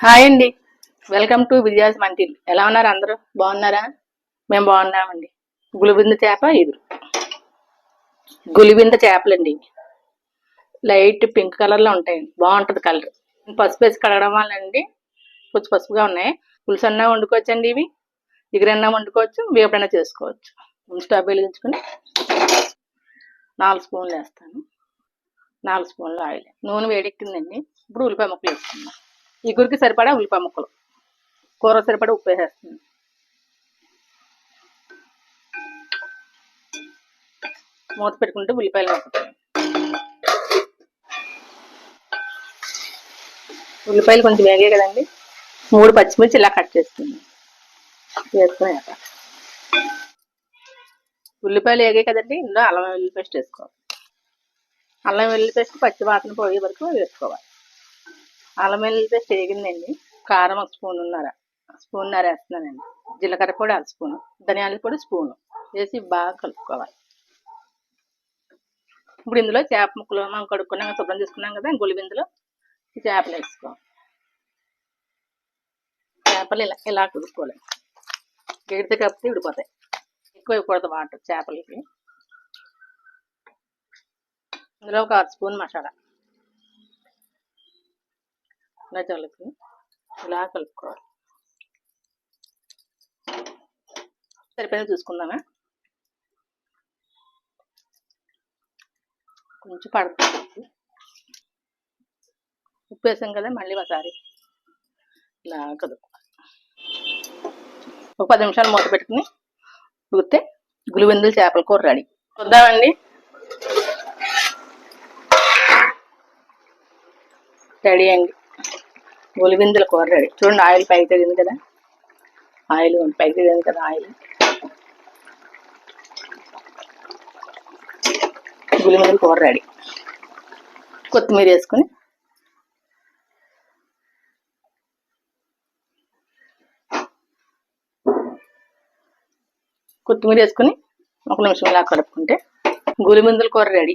Hi అండి. Welcome to Vijaya's మంటిల్ ఎలా ఉన్నారు అందరూ? బాగున్నారా? మేము బాగున్నామండి. గులిబింద చేప ఇది. గులిబింద చేపలండి. లైట్ పింక్ కలర్లో ఉంటాయండి. బాగుంటుంది కలర్ పసుపు వేసి కడగడం వల్ల అండి కొంచెం పసుపుగా ఉన్నాయి. పులుసు అన్నా వండుకోవచ్చు అండి ఇవి. ఇగురన్నా వండుకోవచ్చు. వేపడన్నా చేసుకోవచ్చు. ముందు స్టవ్ వెలిగించుకుని నాలుగు స్పూన్లు వేస్తాను. నాలుగు స్పూన్లు ఆయిల్. నూనె వేడెక్కిందండి. ఇప్పుడు ఉల్లిపాయ ముక్కలు వేసుకుందాం. ఇగురికి సరిపడా ఉల్లిపాయ ముక్కలు. కూర సరిపడా ఉప్పు వేసేస్తుంది. మూత పెట్టుకుంటే ఉల్లిపాయలు వేస్తాయి ఉల్లిపాయలు కొంచెం వేగే కదండి. మూడు పచ్చిమిర్చి ఇలా కట్ చేస్తుంది వేసుకుని ఉల్లిపాయలు వేగే కదండి ఇందులో అల్లం వెల్లుల్లి పేస్ట్ వేసుకోవాలి. అల్లం వెల్లుల్లి పేస్ట్ పచ్చి వాసన పోయే వరకు వేసుకోవాలి. అల్లం వెల్లుల్లి కారం ఒక స్పూన్ ఉన్నారా? స్పూన్ నర వేస్తున్నానండి జీలకర్ర పొడి అర స్పూన్ ధనియాల పొడి స్పూన్ వేసి బాగా కలుపుకోవాలి. ఇప్పుడు ఇందులో చేప ముక్కలు మనం కడుక్కున్నాం కదా, శుభ్రం చేసుకున్నాం కదా గులిబిందులో చేపలు వేసుకోవాలి. చేపలు ఇలా ఇలా కుదుకోవాలి ఎడితే కప్పితే విడిపోతాయి. ఎక్కువ ఇవ్వకూడదు వాటర్ చేపలకి. ఇందులో ఒక అర స్పూన్ మసాలా. గజాలకి ఇలా కలుపుకోవాలి. సరిపోయింది చూసుకుందామా? కొంచెం పడుతుంది. ఉప్పు వేసాం కదా మళ్ళీ ఒకసారి ఇలా కదుపుకోవాలి. ఒక పది నిమిషాలు మూత పెట్టుకుని ఉడికితే గులివెందులు చేపల కూర రెడీ. చూద్దామండి. రెడీ అండి. ఒలివిందుల కూర రెడీ చూడండి ఆయిల్ పైకి తగింది కదా. ఆయిల్ పైకి తగింది కదా ఆయిల్. గులివిందుల కూర రెడీ కొత్తిమీర వేసుకుని కొత్తిమీర వేసుకుని ఒక నిమిషం ఇలా కలుపుకుంటే గులిమందుల కూర రెడీ